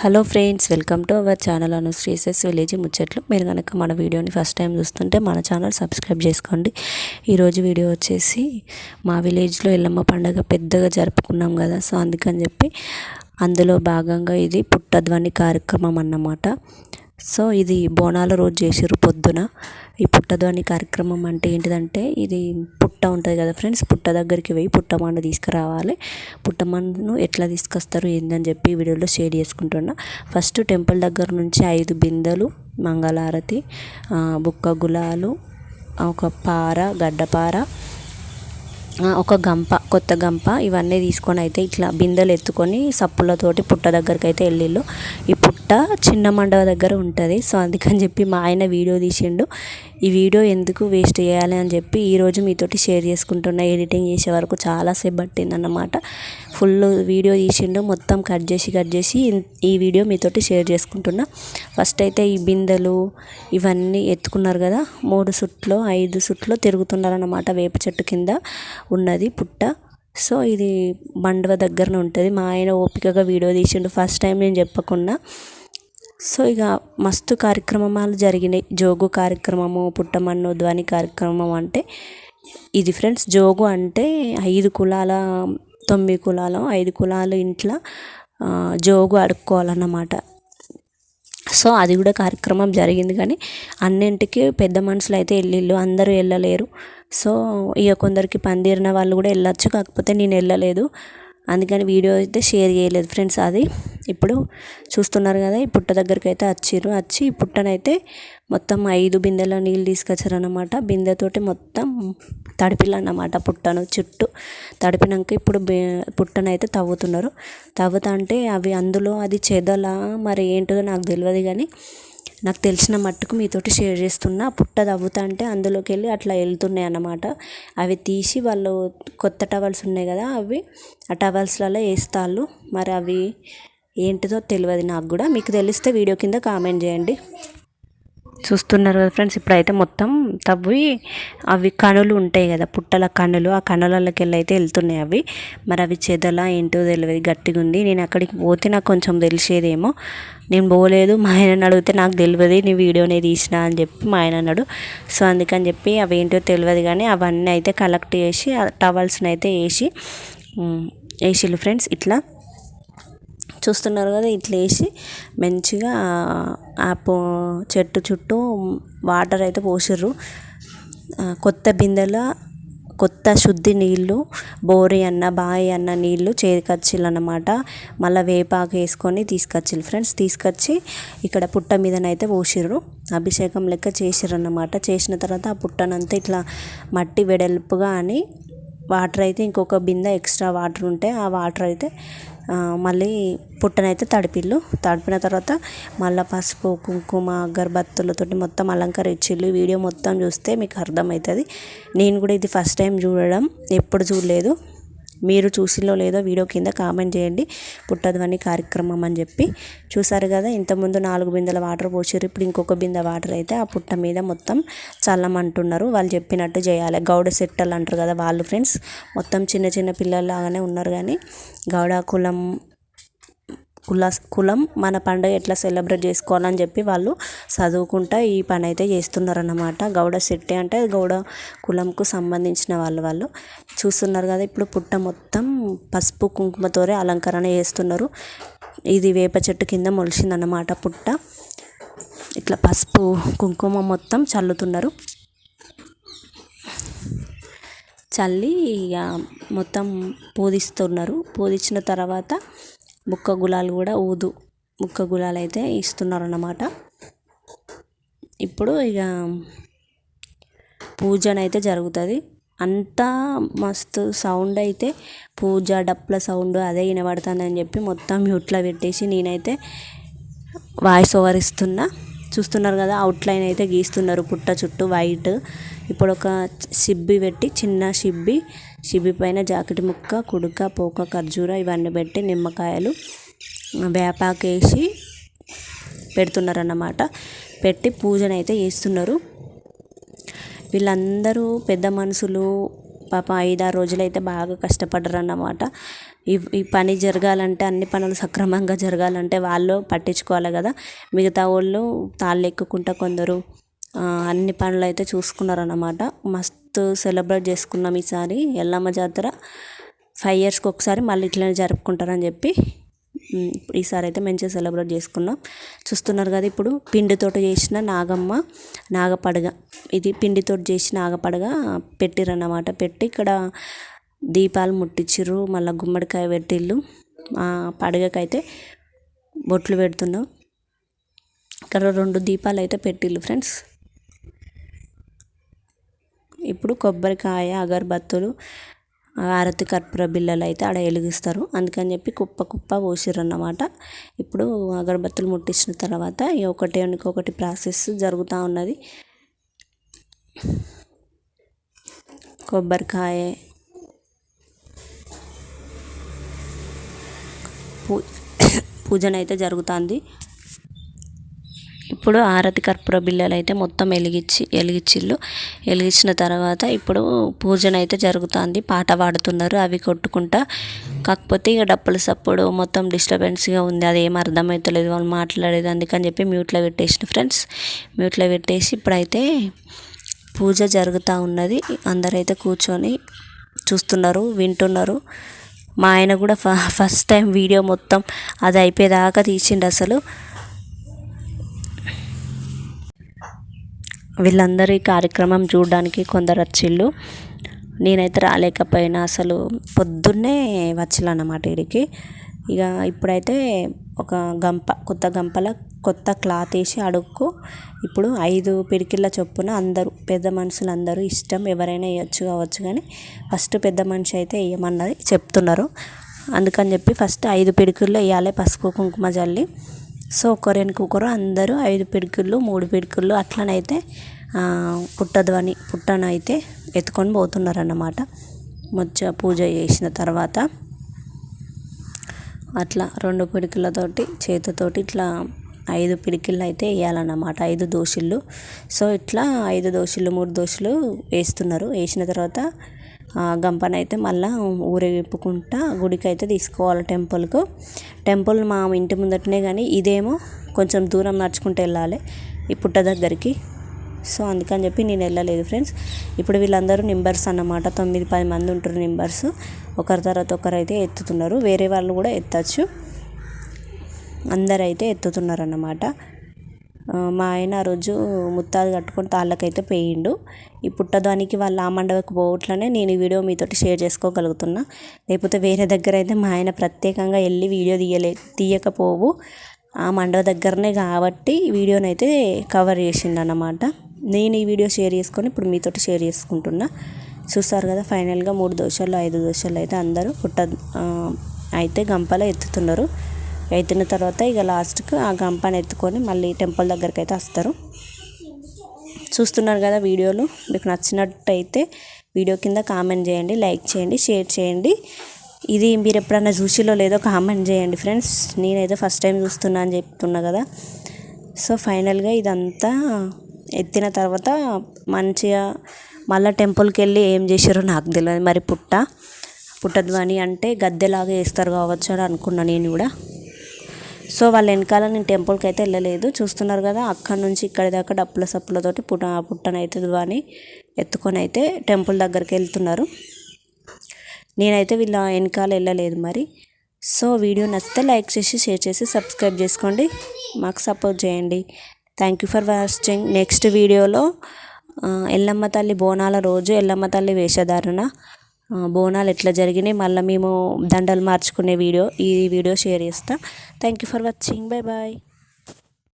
Hello friends welcome to our channel Anu Sri's village ముచ్చట్లు. మీరు కనుక మన వీడియోని ఫస్ట్ టైం చూస్తుంటే మన ఛానల్ సబ్స్క్రైబ్ చేసుకోండి. ఈరోజు వీడియో వచ్చేసి మా విలేజ్లో ఎల్లమ్మ పండగ పెద్దగా జరుపుకున్నాం కదా సో అందుకని చెప్పి అందులో భాగంగా ఇది పుట్టధ్వని కార్యక్రమం అన్నమాట. సో ఇది బోనాల రోజు చేసిర్రు పొద్దున. ఈ పుట్టధ్వని కార్యక్రమం అంటే ఏంటిదంటే ఇది పుట్ట ఉంటుంది కదా ఫ్రెండ్స్ పుట్ట దగ్గరికి పోయి పుట్టమండ తీసుకురావాలి. పుట్టమండును ఎట్లా తీసుకొస్తారు ఏందని చెప్పి వీడియోలో షేర్ చేసుకుంటున్నా. ఫస్ట్ టెంపుల్ దగ్గర నుంచి ఐదు బిందెలు మంగళారతి బుక్క గులాలు ఒక పార గడ్డపార ఒక గంప కొత్త గంప ఇవన్నీ తీసుకొని అయితే ఇట్లా బిందెలు ఎత్తుకొని సప్పులతోటి పుట్ట దగ్గరికి అయితే వెళ్ళిళ్ళు. ఈ పుట్ట చిన్న మండవ దగ్గర ఉంటుంది. సో అందుకని చెప్పి మా ఆయన వీడియో తీసిండు. ఈ వీడియో ఎందుకు వేస్ట్ చేయాలి అని చెప్పి ఈరోజు మీతోటి షేర్ చేసుకుంటున్నా. ఎడిటింగ్ చేసే వరకు చాలాసేపు పట్టిందన్నమాట. ఫుల్ వీడియో తీసిండు. మొత్తం కట్ చేసి కట్ చేసి ఈ వీడియో మీతోటి షేర్ చేసుకుంటున్నా. ఫస్ట్ అయితే ఈ బిందెలు ఇవన్నీ ఎత్తుకున్నారు కదా. మూడు సుట్లు ఐదు సుట్లు తిరుగుతున్నారన్నమాట. వేప చెట్టు కింద ఉన్నది పుట్ట. సో ఇది మండవ దగ్గరనే ఉంటుంది. మా ఆయన ఓపికగా వీడియో తీసిండు. ఫస్ట్ టైం నేను చెప్పకుండా. సో ఇక మస్తు కార్యక్రమాలు జరిగినాయి. జోగు కార్యక్రమము పుట్టమన్ను ధ్వని కార్యక్రమం అంటే ఇది ఫ్రెండ్స్. జోగు అంటే ఐదు కులాల తొమ్మిది కులాలు ఐదు కులాలు ఇంట్లో జోగు అడుక్కోవాలన్నమాట. సో అది కూడా కార్యక్రమం జరిగింది కానీ అన్నింటికి పెద్ద మనుషులు అయితే వెళ్ళిళ్ళు అందరూ వెళ్ళలేరు. సో ఇక కొందరికి పందిరిన వాళ్ళు కూడా వెళ్ళొచ్చు కాకపోతే నేను వెళ్ళలేదు. అందుకని వీడియో అయితే షేర్ చేయలేదు ఫ్రెండ్స్ అది. ఇప్పుడు చూస్తున్నారు కదా ఈ పుట్ట దగ్గరికి అయితే వచ్చిర్రు. వచ్చి ఈ పుట్టనైతే మొత్తం ఐదు బిందెల నీళ్ళు తీసుకొచ్చారనమాట బిందెతోటి మొత్తం తడిపిల్లన్నమాట పుట్టను చుట్టూ. తడిపినాక ఇప్పుడు పుట్టనైతే తవ్వుతున్నారు. తవ్వుతా అంటే అవి అందులో అది చెదలా మరి ఏంటో నాకు తెలియదు కానీ నాకు తెలిసిన మట్టుకు మీతోటి షేర్ చేస్తున్నా. పుట్ట తవ్వుతా అంటే అందులోకి వెళ్ళి అట్లా వెళ్తున్నాయి అన్నమాట. అవి తీసి వాళ్ళు కొత్త టవల్స్ ఉన్నాయి కదా అవి ఆ టవల్స్లలో వేస్తారు మరి అవి ఏంటిదో తెలియదు నాకు కూడా. మీకు తెలిస్తే వీడియో కింద కామెంట్ చేయండి. చూస్తున్నారు కదా ఫ్రెండ్స్ ఇప్పుడైతే మొత్తం తవ్వి అవి కణులు ఉంటాయి కదా పుట్టల కణులు ఆ కణులకి వెళ్ళి అయితే వెళ్తున్నాయి అవి. మరి అవి చెదల ఏంటో తెలియదు గట్టిగా ఉంది. నేను అక్కడికి పోతే నాకు కొంచెం తెలిసేదేమో. నేను పోలేదు మా ఆయనని అడిగితే నాకు తెలియదు నీ వీడియోనే తీసిన అని చెప్పి మా ఆయన అన్నాడు. సో అందుకని చెప్పి అవి ఏంటో తెలియదు కానీ అవన్నీ అయితే కలెక్ట్ చేసి టవల్స్ని అయితే వేసి వేసిళ్ళు ఫ్రెండ్స్ ఇట్లా చూస్తున్నారు కదా ఇట్లా వేసి మంచిగా ఆ పో చెట్టు చుట్టూ వాటర్ అయితే పోసిర్రు. కొత్త బిందెల కొత్త శుద్ధి నీళ్ళు బోరి అన్న బాయి అన్న నీళ్ళు చేకచ్చిల్లన్నమాట మళ్ళీ వేపాకు వేసుకొని తీసుకొచ్చిల్లు ఫ్రెండ్స్. తీసుకొచ్చి ఇక్కడ పుట్ట మీదనైతే పోసిర్రు. అభిషేకం లెక్క చేసిర్రు చేసిన తర్వాత ఆ పుట్టనంతా ఇట్లా మట్టి వెడల్పుగా అని వాటర్ అయితే ఇంకొక బిందె ఎక్స్ట్రా వాటర్ ఉంటే ఆ వాటర్ అయితే మళ్ళీ పుట్టనైతే తడిపిల్లు. తడిపిన తర్వాత మళ్ళీ పసుపు కుంకుమ అగరబత్తులతోటి మొత్తం అలంకరించిల్లు. వీడియో మొత్తం చూస్తే మీకు అర్థమవుతుంది. నేను కూడా ఇది ఫస్ట్ టైం చూడడం. ఎప్పుడు చూడలేదు. మీరు చూసిలో లేదో వీడియో కింద కామెంట్ చేయండి. పుట్టధ్వని కార్యక్రమం అని చెప్పి చూసారు కదా ఇంతకుముందు నాలుగు బిందెల వాటర్ పోసారు ఇప్పుడు ఇంకొక బిందె వాటర్ అయితే ఆ పుట్ట మీద మొత్తం చల్లమంటున్నారు. వాళ్ళు చెప్పినట్టు చేయాలి. గౌడ సెట్టలు అంటారు కదా వాళ్ళు ఫ్రెండ్స్ మొత్తం చిన్న చిన్న పిల్లల్లాగానే ఉన్నారు కానీ గౌడ కులం కుల కులం మన పండుగ ఎట్లా సెలబ్రేట్ చేసుకోవాలని చెప్పి వాళ్ళు చదువుకుంటా ఈ పని అయితే చేస్తున్నారన్నమాట. గౌడ శెట్టి అంటే గౌడ కులంకు సంబంధించిన వాళ్ళు వాళ్ళు. చూస్తున్నారు కదా ఇప్పుడు పుట్ట మొత్తం పసుపు కుంకుమతోనే అలంకరణ చేస్తున్నారు. ఇది వేప చెట్టు కింద మొలిచిందన్నమాట పుట్ట. ఇట్లా పసుపు కుంకుమ మొత్తం చల్లుతున్నారు. చల్లి ఇక మొత్తం పూజిస్తున్నారు పూజించిన తర్వాత ముక్క గులాలు కూడా ఊదు. ముక్క గులాలు అయితే ఇస్తున్నారు అన్నమాట ఇప్పుడు ఇక పూజనైతే జరుగుతుంది. అంతా మస్తు సౌండ్ అయితే పూజ డప్పుల సౌండ్ అదే వినబడుతుందని చెప్పి మొత్తం మ్యూట్లో పెట్టేసి నేనైతే వాయిస్ ఓవర్ ఇస్తున్నా. చూస్తున్నారు కదా అవుట్లైన్ అయితే గీస్తున్నారు పుట్ట చుట్టూ వైట్. ఇప్పుడు ఒక సిబ్బి పెట్టి చిన్న సిబ్బి సిబ్బి పైన జాకెట్ ముక్క కుడుక పోక ఖర్జూర ఇవన్నీ పెట్టి నిమ్మకాయలు వేపాకు వేసి పెడుతున్నారన్నమాట. పెట్టి పూజనైతే చేస్తున్నారు. వీళ్ళందరూ పెద్ద మనుషులు పాప ఐదారు రోజులైతే బాగా కష్టపడ్డారు అన్నమాట ఈ ఈ పని జరగాలంటే అన్ని పనులు సక్రమంగా జరగాలంటే వాళ్ళు పట్టించుకోవాలి కదా. మిగతా వాళ్ళు తాళ్ళు ఎక్కుకుంటా కొందరు అన్ని పనులు అయితే చూసుకున్నారన్నమాట. మస్తు సెలబ్రేట్ చేసుకున్నాం ఈసారి. ఎల్లమ్మ జాతర ఫైవ్ ఇయర్స్కి ఒకసారి మళ్ళీ ఇట్లనే జరుపుకుంటారని చెప్పి ఈసారి అయితే మంచిగా సెలబ్రేట్ చేసుకున్నాం. చూస్తున్నారు కదా ఇప్పుడు పిండితో చేసిన నాగమ్మ నాగపడగ. ఇది పిండితో చేసి నాగపడగ పెట్టిరన్నమాట. పెట్టి ఇక్కడ దీపాలు ముట్టించిర్రు మళ్ళీ గుమ్మడికాయ పెట్టిళ్ళు పడగకైతే బొట్లు పెడుతున్నాం. ఇక్కడ రెండు దీపాలు అయితే పెట్టిళ్ళు ఫ్రెండ్స్. ఇప్పుడు కొబ్బరికాయ అగరబత్తులు అరతి కర్పూర బిళ్ళలు అయితే ఆడ వెలిగిస్తారు. అందుకని చెప్పి కుప్ప కుప్ప పోసిర్రు అన్నమాట ఇప్పుడు అగరబత్తులు ముట్టించిన తర్వాత ఒకటి ఒకటి ప్రాసెస్ జరుగుతూ ఉన్నది. కొబ్బరికాయ పూ పూజనైతే జరుగుతుంది. ఇప్పుడు ఆరతి కర్పూర బిల్లలు అయితే మొత్తం వెలిగించి వెలిగించిళ్ళు వెలిగించిన తర్వాత ఇప్పుడు పూజన అయితే జరుగుతుంది. పాట పాడుతున్నారు అవి కొట్టుకుంటా. కాకపోతే ఇక డప్పుల సప్పుడు మొత్తం డిస్టర్బెన్స్గా ఉంది. అది ఏం అర్థమవుతలేదు వాళ్ళు మాట్లాడేది అందుకని చెప్పి మ్యూట్లో పెట్టేసిన ఫ్రెండ్స్. మ్యూట్లో పెట్టేసి ఇప్పుడైతే పూజ జరుగుతూ ఉన్నది. అందరైతే కూర్చొని చూస్తున్నారు వింటున్నారు. మా ఆయన కూడా ఫస్ట్ టైం వీడియో మొత్తం అది అయిపోయేదాకా తీసిండు అసలు. వీళ్ళందరి కార్యక్రమం చూడడానికి కొందరు వచ్చిళ్ళు. నేనైతే రాలేకపోయినా అసలు పొద్దున్నే వచ్చిలన్నమాట వీడికి ఇక ఇప్పుడైతే ఒక గంప కొత్త గంపల కొత్త క్లాత్ వేసి అడుక్కు. ఇప్పుడు ఐదు పిడికిళ్ళ చొప్పున అందరూ పెద్ద మనుషులు అందరూ ఇష్టం ఎవరైనా వేయచ్చు కావచ్చు కానీ ఫస్ట్ పెద్ద మనిషి అయితే వేయమన్నది చెప్తున్నారు. అందుకని చెప్పి ఫస్ట్ ఐదు పిడికిళ్ళు వేయాలి పసుపు కుంకుమ జల్లి. సో ఒకరు కుక్కరు అందరూ ఐదు పిడికిళ్ళు మూడు పిడికిళ్ళు అట్లనైతే పుట్టధ్వని పుట్టనైతే ఎత్తుకొని పోతున్నారన్నమాట. మచ్చ పూజ చేసిన తర్వాత అట్లా రెండు పిడికిళ్ళతోటి చేతితోటి ఇట్లా ఐదు పిడికిళ్ళు అయితే వేయాలన్నమాట ఐదు దోశలు సో ఇట్లా ఐదు దోశలు మూడు దోశలు వేస్తున్నారు. వేసిన తర్వాత గంపనైతే మళ్ళీ ఊరేగింపుకుంటా గుడికి అయితే తీసుకోవాలి టెంపుల్కు. టెంపుల్ మా ఇంటి ముందటనే కానీ ఇదేమో కొంచెం దూరం నడుచుకుంటూ వెళ్ళాలి ఈ పుట్ట దగ్గరికి. సో అందుకని చెప్పి నేను వెళ్ళలేదు ఫ్రెండ్స్. ఇప్పుడు వీళ్ళందరూ నెంబర్స్ అన్నమాట. తొమ్మిది పది మంది ఉంటారు నెంబర్స్ ఒకరి తర్వాత ఒకరు అయితే ఎత్తుతున్నారు. వేరే వాళ్ళు కూడా ఎత్తచ్చు. అందరైతే ఎత్తుతున్నారు అన్నమాట మా ఆయన ఆ రోజు ముత్తాలు కట్టుకొని తాళ్ళకైతే పోయిండు. ఈ పుట్టదానికి వాళ్ళ ఆ మండవకు పోవట్లనే నేను ఈ వీడియో మీతోటి షేర్ చేసుకోగలుగుతున్నా. లేకపోతే వేరే దగ్గర అయితే మా ఆయన ప్రత్యేకంగా వెళ్ళి వీడియో తీయలే తీయకపోవు. ఆ మండవ దగ్గరనే కాబట్టి వీడియోని అయితే కవర్ చేసిండు అన్నమాట నేను ఈ వీడియో షేర్ చేసుకొని ఇప్పుడు మీతోటి షేర్ చేసుకుంటున్నా. చూస్తారు కదా ఫైనల్గా మూడు దోశలు ఐదు దోశలు అయితే అందరూ పుట్ట అయితే గంపలో ఎత్తుతున్నారు. ఎత్తిన తర్వాత ఇక లాస్ట్కి ఆ గంపని ఎత్తుకొని మళ్ళీ టెంపుల్ దగ్గరికి అయితే వస్తారు. చూస్తున్నారు కదా వీడియోలు. మీకు నచ్చినట్టయితే వీడియో కింద కామెంట్ చేయండి లైక్ చేయండి షేర్ చేయండి. ఇది మీరు ఎప్పుడన్నా చూసిలో లేదో కామెంట్ చేయండి ఫ్రెండ్స్. నేనైతే ఫస్ట్ టైం చూస్తున్నా అని చెప్తున్నా కదా. సో ఫైనల్గా ఇదంతా ఎత్తిన తర్వాత మంచిగా మళ్ళీ టెంపుల్కి వెళ్ళి ఏం చేసారో నాకు తెలియదు మరి పుట్ట పుట్టధ్వని అంటే గద్దెలాగా వేస్తారు కావచ్చు అని అనుకున్నా నేను కూడా. సో వాళ్ళ వెనకాల నేను టెంపుల్కి అయితే వెళ్ళలేదు. చూస్తున్నారు కదా అక్కడ నుంచి ఇక్కడి దాకా డప్పుల సప్పులతోటి పుట్ట పుట్టనైతే అని ఎత్తుకొని అయితే టెంపుల్ దగ్గరికి వెళ్తున్నారు. నేనైతే వీళ్ళ వెనకాల వెళ్ళలేదు మరి. సో వీడియో నచ్చితే లైక్ చేసి షేర్ చేసి సబ్స్క్రైబ్ చేసుకోండి. మాకు సపోర్ట్ చేయండి. Thank you for watching. Next వీడియోలో ఎల్లమ్మ తల్లి బోనాల రోజు ఎల్లమ్మ తల్లి వేషధారణ. బోనాలు ఎట్లా జరిగినాయి మళ్ళీ మేము దండలు మార్చుకునే వీడియో ఈ వీడియో షేర్ చేస్తాం. Thank you for watching bye bye